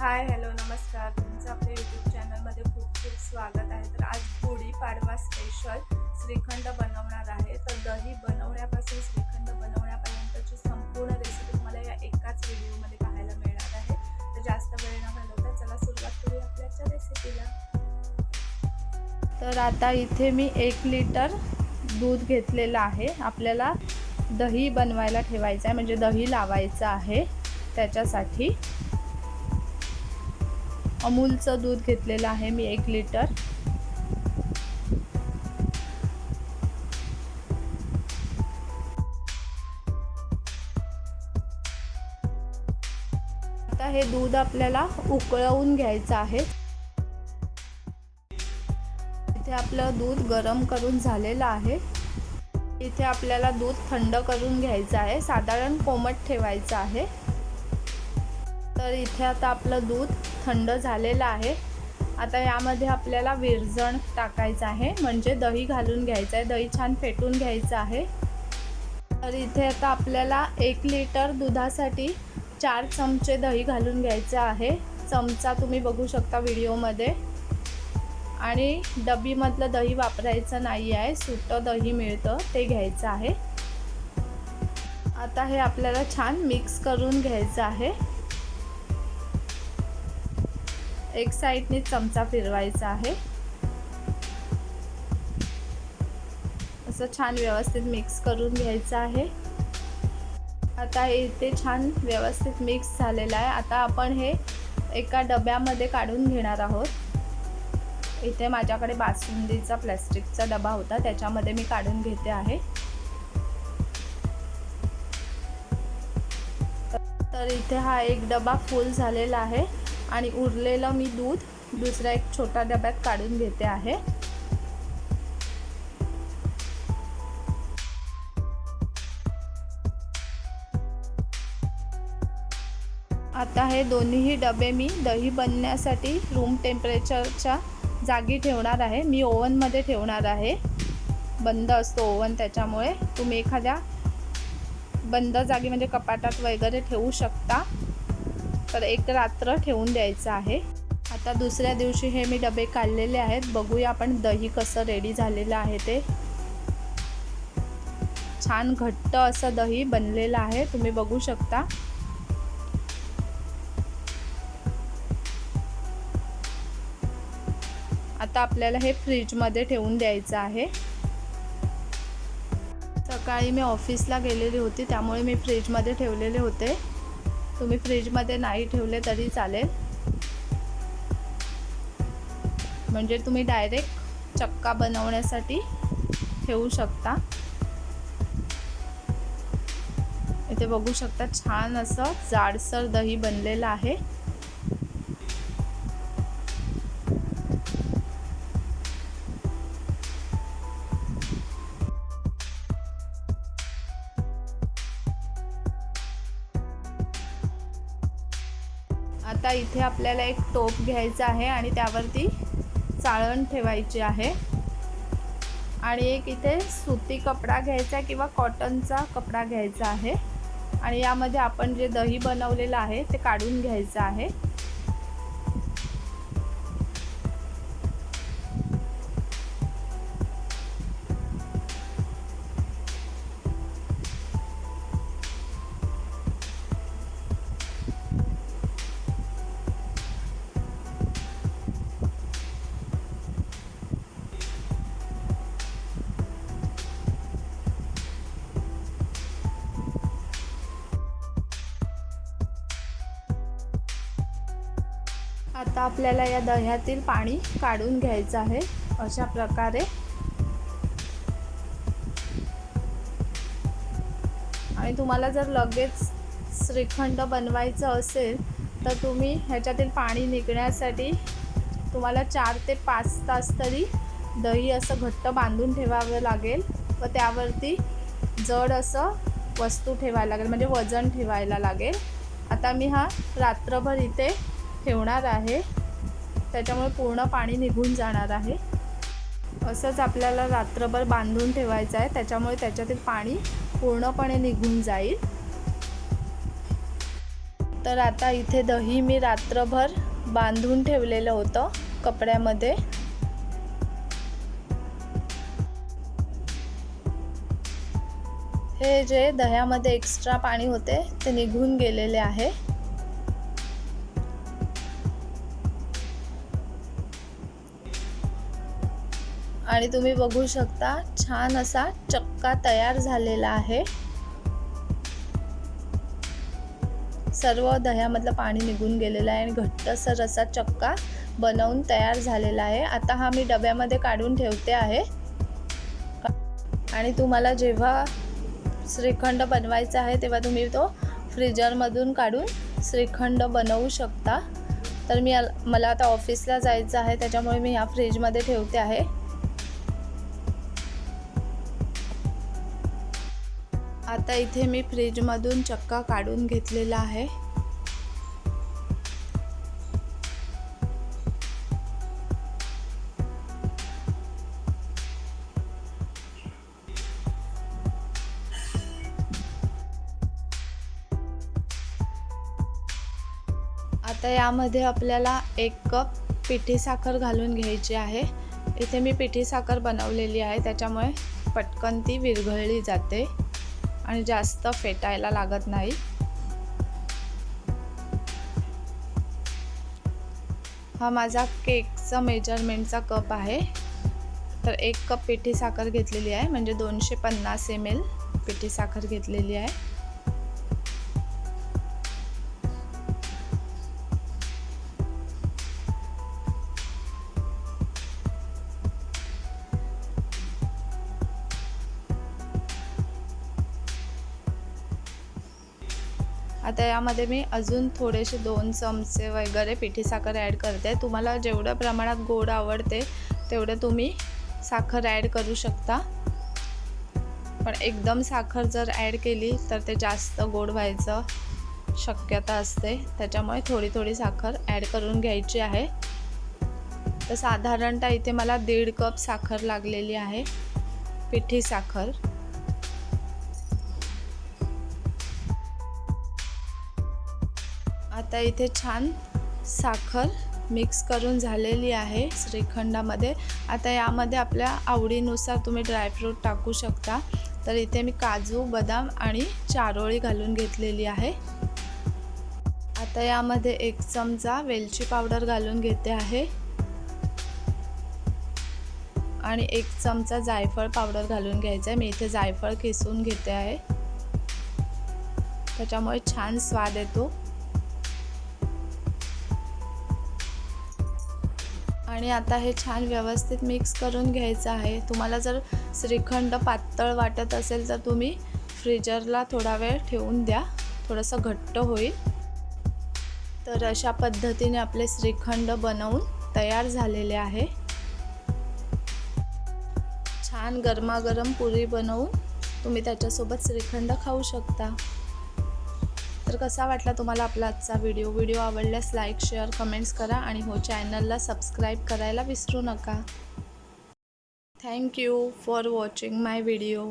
Hi hello नमस्कार. तुमचं आपल्या यूट्यूब चॅनलमध्ये खूप खूप स्वागत आहे. तर आज गुढी पाडवा स्पेशल श्रीखंड बनवणार आहे. तर दही बनवण्यापासून श्रीखंड बनवण्यापर्यंतची संपूर्ण रेसिपी तुम्हाला या एकाच व्हिडिओमध्ये पाहायला मिळणार आहे. तर जास्त वेळ न घालवता चला सुरुवात करूया आपल्याच्या रेसिपीला तर आता इथे मी एक लिटर दूध घेतलेलं आहे. आपल्याला दही बनवायला ठेवायचं आहे म्हणजे दही लावायचं आहे त्याच्यासाठी. अमूलचं दूध घेतलेलं आहे मी एक लिटर. आता हे दूध आपल्याला उकळवून घ्यायचं आहे. इथे आपलं दूध गरम करून झालेलं आहे. इथे आपल्याला दूध थंड करून घ्यायचं आहे. साधारण कोमट ठेवायचं आहे. तर इथे आता आपलं दूध थंड झालेलं आहे. आता यामध्ये आपल्याला विरजण टाकायचं आहे. म्हणजे दही घालून घ्यायचं आहे. दही छान फेटून घ्यायचं आहे. तर इथे आता आपल्याला एक लिटर दुधासाठी चार चमचे दही घालून घ्यायचं आहे. चमचा तुम्ही बघू शकता व्हिडिओमध्ये. आणि डबीमधलं दही वापरायचं नाही आहे. सुटं दही मिळतं ते घ्यायचं आहे. आता हे आपल्याला छान मिक्स करून घ्यायचं आहे. एक साईडने चमचा फिरवायचा आहे. असं छान व्यवस्थित मिक्स करून घ्यायचं आहे. आता इथे छान व्यवस्थित मिक्स झालेलं आहे. आता आपण हे एका डब्यामध्ये काढून घेणार आहोत. इथे माझ्याकडे बासुंदीचा प्लॅस्टिकचा डबा होता त्याच्यामध्ये मी काढून घेते आहे. तर इथे हा एक डबा फुल झालेला आहे. आणि उरलेलं मी दूध दुसऱ्या एक छोट्या डब्यात काढून घेते आहे. आता हे दोन्हीही डबे मी दही बनण्यासाठी रूम टेम्परेचरच्या जागी ठेवणार आहे. मी ओव्हनमध्ये ठेवणार आहे. बंद असतो ओव्हन त्याच्यामुळे. तुम्ही एखाद्या बंद जागी म्हणजे कपाटात वगैरे ठेवू शकता. तर एक रात्र ठेवून द्यायचं आहे. आता दुसऱ्या दिवशी हे मी डबे काढलेले आहेत. बघूया आपण दही कसं रेडी झालेलं आहे ते. छान घट्ट असं दही बनलेलं आहे. तुम्ही बघू शकता. आता आपल्याला हे फ्रीजमध्ये ठेवून द्यायचं आहे. सकाळी मी ऑफिसला गेलेली होती त्यामुळे मी फ्रीजमध्ये ठेवलेले होते. तुम्ही फ्रीजमध्ये नाही ठेवले तरी चालेल. म्हणजे तुम्ही डायरेक्ट चक्का बनवण्यासाठी ठेवू शकता. इथे बघू शकता छान असं जाडसर दही बनलेलं आहे. आता इथे आपल्याला एक टोप घ्यायचा आहे आणि त्यावरती चाळण ठेवायची आहे. आणि एक इथे सुती कपडा घ्यायचा किंवा कॉटनचा कपडा घ्यायचा आहे. आणि यामध्ये आपण जे दही बनवलेलं आहे ते काढून घ्यायचं आहे. आता आपल्याला या दह्यातील पाणी काढून घ्यायचं आहे. अशा प्रकारे. आणि तुम्हाला जर लगेच श्रीखंड बनवायचं असेल तर तुम्ही ह्याच्यातील पाणी निघण्यासाठी तुम्हाला चार ते पाच तास तरी दही असं घट्ट बांधून ठेवावं लागेल व त्यावरती जड असं वस्तू ठेवायला लागेल म्हणजे वजन ठेवायला लागेल. आता मी हा रात्रभर इथे ठेवणार आहे. त्याच्यामुळे पूर्ण पाणी निघून जाणार आहे. असंच आपल्याला रात्रभर बांधून ठेवायचं आहे. त्याच्यामुळे त्याच्यातील पाणी पूर्णपणे निघून जाईल. तर आता इथे दही मी रात्रभर बांधून ठेवलेलं होतं कपड्यामध्ये. हे जे दह्यामध्ये एक्स्ट्रा पाणी होते ते निघून गेलेले आहे. आणि तुम्ही बघू शकता छान असा चक्का तयार झालेला आहे. सर्व दह्यामधलं पाणी निघून गेलेलं आहे आणि घट्टसर असा चक्का बनवून तयार झालेला आहे. आता हा मी डब्यामध्ये काढून ठेवते आहे. आणि तुम्हाला जेव्हा श्रीखंड बनवायचा आहे तेव्हा तुम्ही तो फ्रीजरमधून काढून श्रीखंड बनवू शकता. तर मी मला आता ऑफिसला जायचं आहे त्याच्यामुळे मी ह्या फ्रीजमध्ये ठेवते आहे. आता इथे मी फ्रीजमधून चक्का काढून घेतलेला आहे. आता यामध्ये आपल्याला एक कप पिठी साखर घालून घ्यायची आहे. इथे मी पिठी साखर बनवलेली आहे त्याच्यामुळे पटकन ती विरघळली जाते. आणि जास्त फेटायला लागत नाही. हा माझा केकचा मेजरमेंटचा कप आहे. तर एक कप पिठी साखर घेतलेली आहे म्हणजे दोनशे पन्नास एम एल पिठी साखर घेतलेली आहे. आता यामध्ये मी अजून थोडेसे दोन चमचे वगैरे पिठी साखर ॲड करते. तुम्हाला जेवढ्या प्रमाणात गोड आवडते तेवढं तुम्ही साखर ॲड करू शकता. पण एकदम साखर जर ॲड केली तर ते जास्त गोड व्हायचं शक्यता असते. त्याच्यामुळे थोडी थोडी साखर ॲड करून घ्यायची आहे. तर साधारणतः इथे मला दीड कप साखर लागलेली आहे. पिठी साखर. आता इथे छान साखर मिक्स करून झालेली आहे श्रीखंडामध्ये. आता यामध्ये आपल्या आवडीनुसार तुम्ही ड्रायफ्रूट टाकू शकता. तर इथे मी काजू बदाम आणि चारोळी घालून घेतलेली आहे. आता यामध्ये एक चमचा वेलची पावडर घालून घेते आहे. आणि एक चमचा जायफळ पावडर घालून घ्यायचा आहे. मी इथे जायफळ किसून घेते आहे. त्याच्यामुळे छान स्वाद येतो. आणि आता हे छान व्यवस्थित मिक्स करून घ्यायचं आहे. तुम्हाला जर श्रीखंड पातळ वाटत असेल तर तुम्ही फ्रीजरला थोडा वेळ ठेवून द्या. थोडंसं घट्ट होईल. तर अशा पद्धतीने आपले श्रीखंड बनवून तयार झालेले आहे. छान गरमागरम पुरी बनवून तुम्ही त्याच्यासोबत श्रीखंड खाऊ शकता. तर कसा वाटला तुम्हाला आपला आजचा व्हिडिओ व्हिडिओ आवडल्यास लाईक शेअर कमेंट्स करा आणि हो चॅनलला सबस्क्राईब करायला विसरू नका. Thank you for watching my video